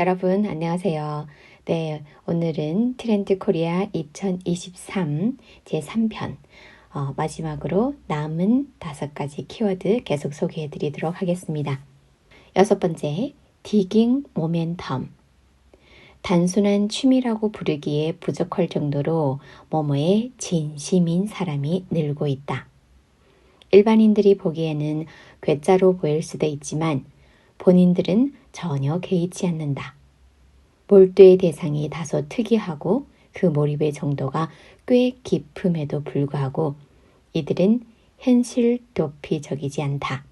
여러분 안녕하세요. 네, 오늘은 트렌드 코리아 2023 제3편 어, 마지막으로 남은 다섯 가지 키워드 계속 소개해 드리도록 하겠습니다. 여섯 번째, 디깅 모멘텀. 단순한 취미라고 부르기에 부족할 정도로 뭐뭐에 진심인 사람이 늘고 있다. 일반인들이 보기에는 괴짜로 보일 수도 있지만 본인들은 전혀 개의치 않는다. 몰두의 대상이 다소 특이하고 그 몰입의 정도가 꽤 깊음에도 불구하고 이들은 현실 도피적이지 않다.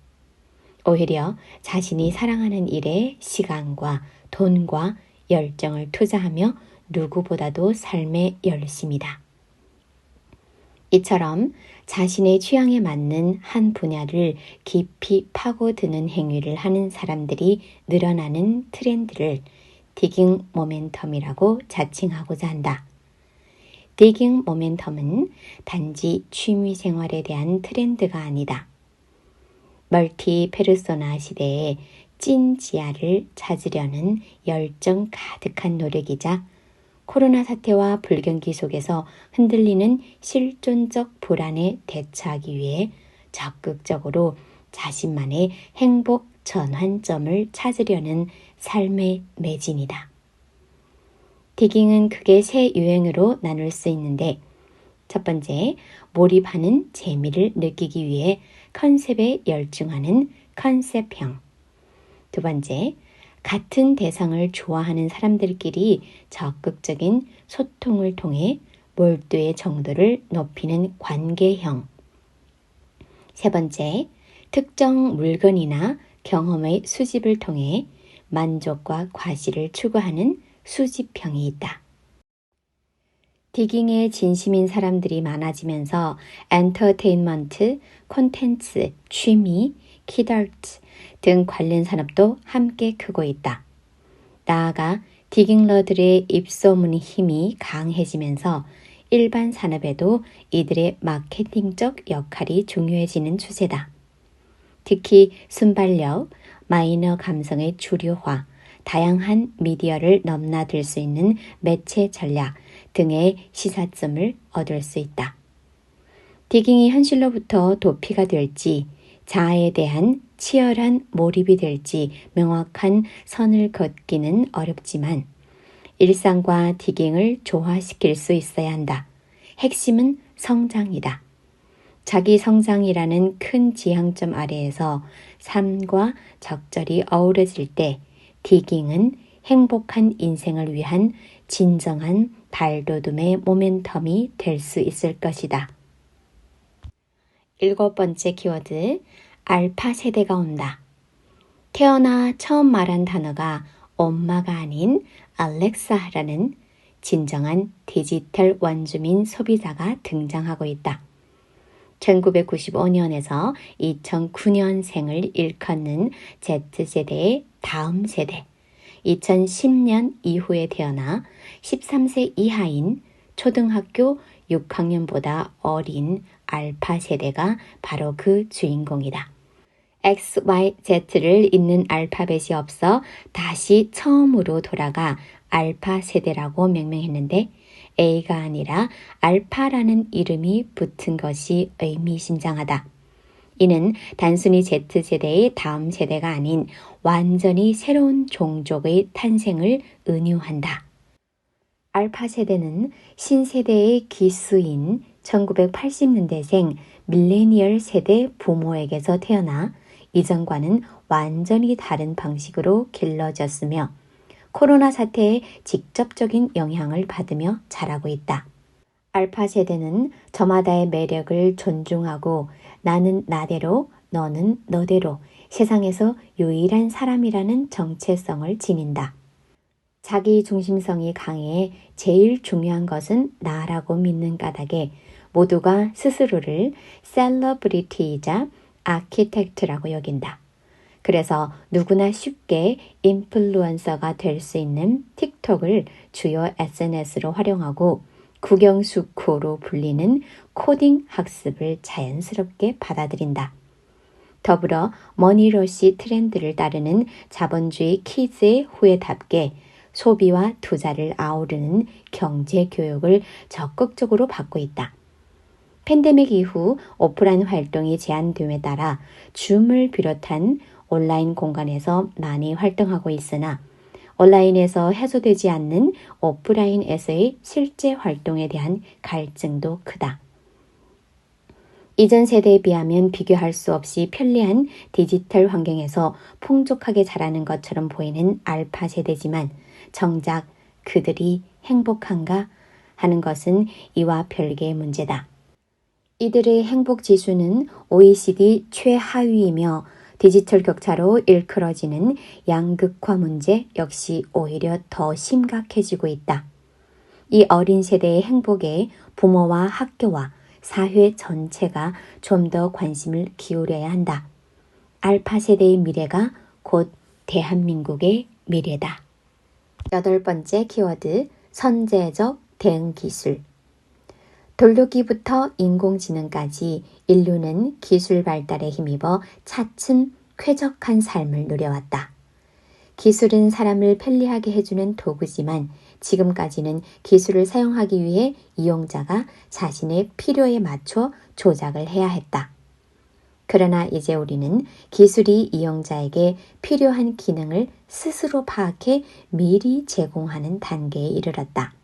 오히려 자신이 사랑하는 일에 시간과 돈과 열정을 투자하며 누구보다도 삶에 열심이다. 이처럼 자신의 취향에 맞는 한 분야를 깊이 파고드는 행위를 하는 사람들이 늘어나는 트렌드를 디깅 모멘텀이라고 자칭하고자 한다. 디깅 모멘텀은 단지 취미 생활에 대한 트렌드가 아니다. 멀티 페르소나 시대에 찐 지하를 찾으려는 열정 가득한 노력이자 코로나 사태와 불경기 속에서 흔들리는 실존적 불안에 대처하기 위해 적극적으로 자신만의 행복 전환점을 찾으려는 삶의 매진이다. 디깅은 크게 세 유행으로 나눌 수 있는데 첫 번째, 몰입하는 재미를 느끼기 위해 컨셉에 열중하는 컨셉형. 두 번째, 같은 대상을 좋아하는 사람들끼리 적극적인 소통을 통해 몰두의 정도를 높이는 관계형. 세 번째, 특정 물건이나 경험의 수집을 통해 만족과 과시를 추구하는 수집형이 있다. 디깅에 진심인 사람들이 많아지면서 엔터테인먼트, 콘텐츠, 취미, 키덜트, 등 관련 산업도 함께 크고 있다. 나아가 디깅러들의 입소문의 힘이 강해지면서 일반 산업에도 이들의 마케팅적 역할이 중요해지는 추세다. 특히 순발력, 마이너 감성의 주류화, 다양한 미디어를 넘나들 수 있는 매체 전략 등의 시사점을 얻을 수 있다. 디깅이 현실로부터 도피가 될지 자아에 대한 치열한 몰입이 될지 명확한 선을 걷기는 어렵지만 일상과 디깅을 조화시킬 수 있어야 한다. 핵심은 성장이다. 자기 성장이라는 큰 지향점 아래에서 삶과 적절히 어우러질 때 디깅은 행복한 인생을 위한 진정한 발돋움의 모멘텀이 될 수 있을 것이다. 일곱 번째 키워드, 알파 세대가 온다. 태어나 처음 말한 단어가 엄마가 아닌 알렉사라는 진정한 디지털 원주민 소비자가 등장하고 있다. 1995년에서 2009년생을 일컫는 Z세대의 다음 세대, 2010년 이후에 태어나 13세 이하인 초등학교 6학년보다 어린 알파 세대가 바로 그 주인공이다. X, Y, Z를 잇는 알파벳이 없어 다시 처음으로 돌아가 알파 세대라고 명명했는데 A가 아니라 알파라는 이름이 붙은 것이 의미심장하다. 이는 단순히 Z세대의 다음 세대가 아닌 완전히 새로운 종족의 탄생을 은유한다. 알파 세대는 신세대의 기수인 1980년대생 밀레니얼 세대 부모에게서 태어나 이전과는 완전히 다른 방식으로 길러졌으며 코로나 사태에 직접적인 영향을 받으며 자라고 있다. 알파 세대는 저마다의 매력을 존중하고 나는 나대로 너는 너대로 세상에서 유일한 사람이라는 정체성을 지닌다. 자기 중심성이 강해 제일 중요한 것은 나라고 믿는 까닭에 모두가 스스로를 셀러브리티이자 아키텍트라고 여긴다. 그래서 누구나 쉽게 인플루언서가 될 수 있는 틱톡을 주요 SNS로 활용하고 국영수코로 불리는 코딩 학습을 자연스럽게 받아들인다. 더불어 머니러시 트렌드를 따르는 자본주의 키즈의 후예답게 소비와 투자를 아우르는 경제 교육을 적극적으로 받고 있다. 팬데믹 이후 오프라인 활동이 제한됨에 따라 줌을 비롯한 온라인 공간에서 많이 활동하고 있으나 온라인에서 해소되지 않는 오프라인에서의 실제 활동에 대한 갈증도 크다. 이전 세대에 비하면 비교할 수 없이 편리한 디지털 환경에서 풍족하게 자라는 것처럼 보이는 알파 세대지만 정작 그들이 행복한가 하는 것은 이와 별개의 문제다. 이들의 행복 지수는 OECD 최하위이며 디지털 격차로 일컬어지는 양극화 문제 역시 오히려 더 심각해지고 있다. 이 어린 세대의 행복에 부모와 학교와 사회 전체가 좀 더 관심을 기울여야 한다. 알파 세대의 미래가 곧 대한민국의 미래다. 여덟 번째 키워드 선제적 대응 기술. 돌려기부터 인공지능까지 인류는 기술 발달에 힘입어 차츰 쾌적한 삶을 누려왔다. 기술은 사람을 편리하게 해주는 도구지만 지금까지는 기술을 사용하기 위해 이용자가 자신의 필요에 맞춰 조작을 해야 했다. 그러나 이제 우리는 기술이 이용자에게 필요한 기능을 스스로 파악해 미리 제공하는 단계에 이르렀다.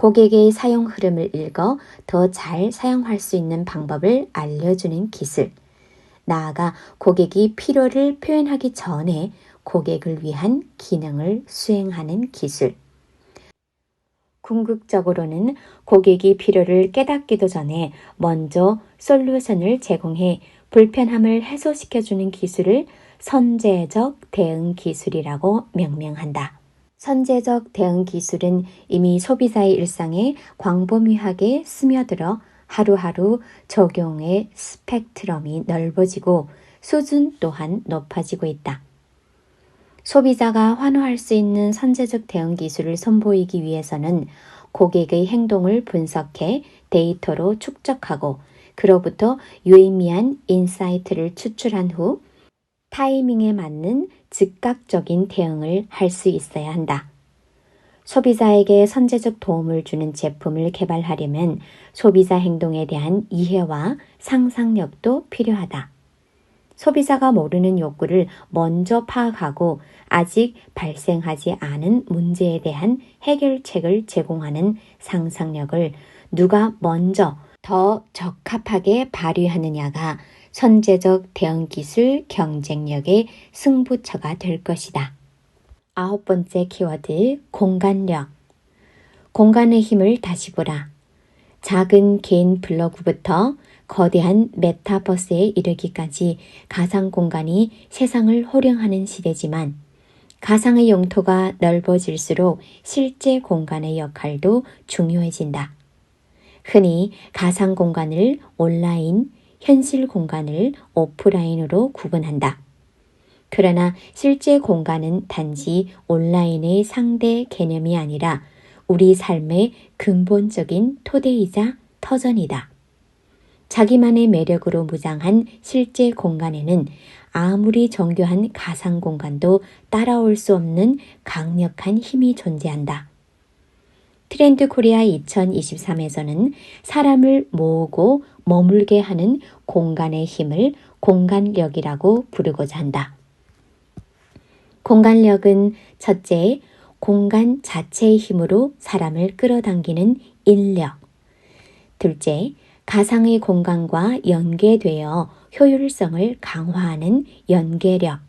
고객의 사용 흐름을 읽어 더 잘 사용할 수 있는 방법을 알려주는 기술. 나아가 고객이 필요를 표현하기 전에 고객을 위한 기능을 수행하는 기술. 궁극적으로는 고객이 필요를 깨닫기도 전에 먼저 솔루션을 제공해 불편함을 해소시켜주는 기술을 선제적 대응 기술이라고 명명한다. 선제적 대응 기술은 이미 소비자의 일상에 광범위하게 스며들어 하루하루 적용의 스펙트럼이 넓어지고 수준 또한 높아지고 있다. 소비자가 환호할 수 있는 선제적 대응 기술을 선보이기 위해서는 고객의 행동을 분석해 데이터로 축적하고 그로부터 유의미한 인사이트를 추출한 후 타이밍에 맞는 즉각적인 대응을 할 수 있어야 한다. 소비자에게 선제적 도움을 주는 제품을 개발하려면 소비자 행동에 대한 이해와 상상력도 필요하다. 소비자가 모르는 욕구를 먼저 파악하고 아직 발생하지 않은 문제에 대한 해결책을 제공하는 상상력을 누가 먼저 더 적합하게 발휘하느냐가 선제적 대응 기술 경쟁력의 승부처가 될 것이다. 아홉 번째 키워드 공간력. 공간의 힘을 다시 보라. 작은 개인 블로그부터 거대한 메타버스에 이르기까지 가상 공간이 세상을 호령하는 시대지만 가상의 영토가 넓어질수록 실제 공간의 역할도 중요해진다. 흔히 가상 공간을 온라인, 현실 공간을 오프라인으로 구분한다. 그러나 실제 공간은 단지 온라인의 상대 개념이 아니라 우리 삶의 근본적인 토대이자 터전이다. 자기만의 매력으로 무장한 실제 공간에는 아무리 정교한 가상 공간도 따라올 수 없는 강력한 힘이 존재한다. 트렌드 코리아 2023에서는 사람을 모으고 머물게 하는 공간의 힘을 공간력이라고 부르고자 한다. 공간력은 첫째, 공간 자체의 힘으로 사람을 끌어당기는 인력. 둘째, 가상의 공간과 연계되어 효율성을 강화하는 연계력.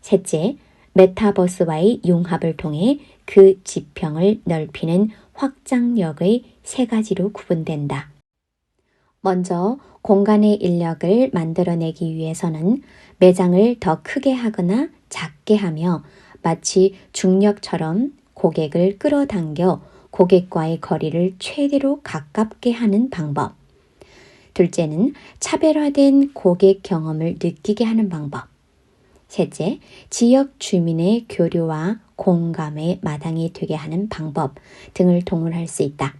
셋째, 메타버스와의 융합을 통해 그 지평을 넓히는 확장력의 세 가지로 구분된다. 먼저 공간의 인력을 만들어내기 위해서는 매장을 더 크게 하거나 작게 하며 마치 중력처럼 고객을 끌어당겨 고객과의 거리를 최대로 가깝게 하는 방법. 둘째는 차별화된 고객 경험을 느끼게 하는 방법. 셋째, 지역 주민의 교류와 공감의 마당이 되게 하는 방법 등을 동원할 수 있다.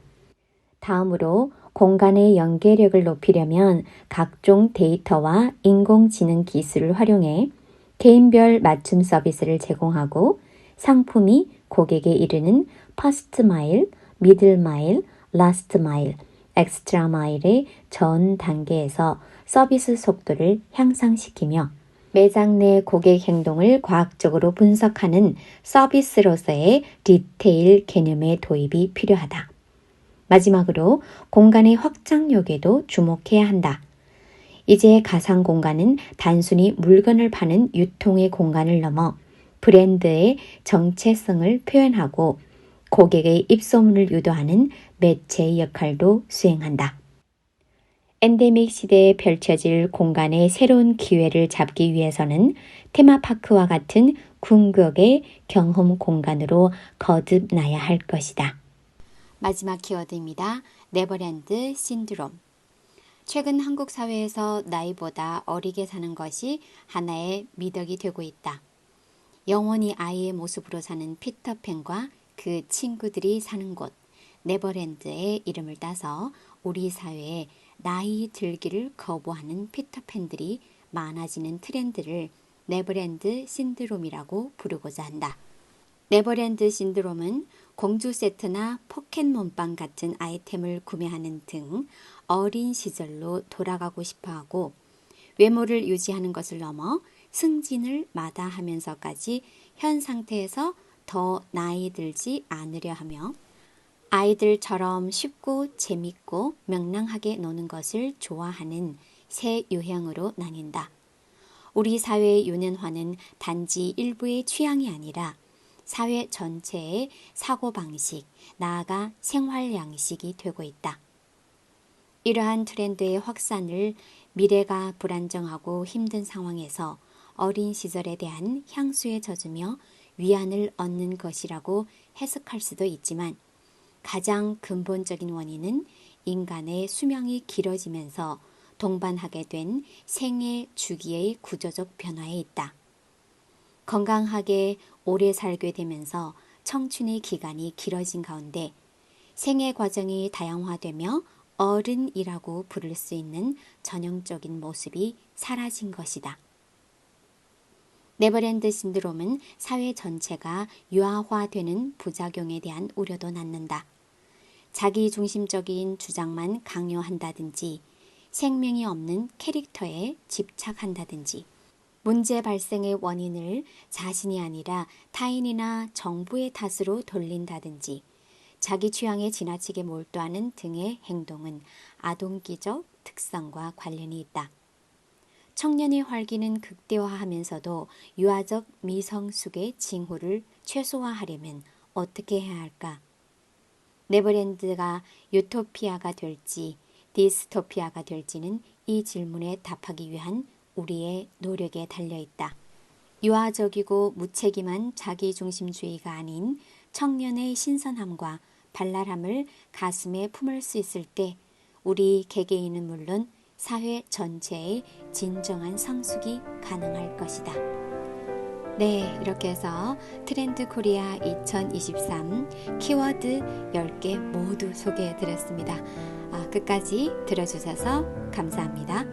다음으로 공간의 연계력을 높이려면 각종 데이터와 인공지능 기술을 활용해 개인별 맞춤 서비스를 제공하고 상품이 고객에 이르는 퍼스트 마일, 미들 마일, 라스트 마일, 엑스트라 마일의 전 단계에서 서비스 속도를 향상시키며 매장 내 고객 행동을 과학적으로 분석하는 서비스로서의 디테일 개념의 도입이 필요하다. 마지막으로 공간의 확장력에도 주목해야 한다. 이제 가상 공간은 단순히 물건을 파는 유통의 공간을 넘어 브랜드의 정체성을 표현하고 고객의 입소문을 유도하는 매체의 역할도 수행한다. 엔데믹 시대에 펼쳐질 공간의 새로운 기회를 잡기 위해서는 테마파크와 같은 궁극의 경험 공간으로 거듭나야 할 것이다. 마지막 키워드입니다. 네버랜드 신드롬. 최근 한국 사회에서 나이보다 어리게 사는 것이 하나의 미덕이 되고 있다. 영원히 아이의 모습으로 사는 피터팬과 그 친구들이 사는 곳, 네버랜드의 이름을 따서 우리 사회에 나이 들기를 거부하는 피터팬들이 많아지는 트렌드를 네버랜드 신드롬이라고 부르고자 한다. 네버랜드 신드롬은 공주 세트나 포켓몬빵 같은 아이템을 구매하는 등 어린 시절로 돌아가고 싶어 하고 외모를 유지하는 것을 넘어 승진을 마다하면서까지 현 상태에서 더 나이 들지 않으려 하며 아이들처럼 쉽고 재밌고 명랑하게 노는 것을 좋아하는 새 유형으로 나뉜다. 우리 사회의 유년화는 단지 일부의 취향이 아니라 사회 전체의 사고방식, 나아가 생활 양식이 되고 있다. 이러한 트렌드의 확산을 미래가 불안정하고 힘든 상황에서 어린 시절에 대한 향수에 젖으며 위안을 얻는 것이라고 해석할 수도 있지만 가장 근본적인 원인은 인간의 수명이 길어지면서 동반하게 된 생애 주기의 구조적 변화에 있다. 건강하게 오래 살게 되면서 청춘의 기간이 길어진 가운데 생애 과정이 다양화되며 어른이라고 부를 수 있는 전형적인 모습이 사라진 것이다. 네버랜드 신드롬은 사회 전체가 유아화되는 부작용에 대한 우려도 낳는다. 자기 중심적인 주장만 강요한다든지 생명이 없는 캐릭터에 집착한다든지 문제 발생의 원인을 자신이 아니라 타인이나 정부의 탓으로 돌린다든지 자기 취향에 지나치게 몰두하는 등의 행동은 아동기적 특성과 관련이 있다. 청년의 활기는 극대화하면서도 유아적 미성숙의 징후를 최소화하려면 어떻게 해야 할까? 네버랜드가 유토피아가 될지 디스토피아가 될지는 이 질문에 답하기 위한 우리의 노력에 달려 있다. 유아적이고 무책임한 자기중심주의가 아닌 청년의 신선함과 발랄함을 가슴에 품을 수 있을 때 우리 개개인은 물론 사회 전체의 진정한 성숙이 가능할 것이다. 네, 이렇게 해서 트렌드 코리아 2023 키워드 10개 모두 소개해 드렸습니다. 아, 끝까지 들어주셔서 감사합니다.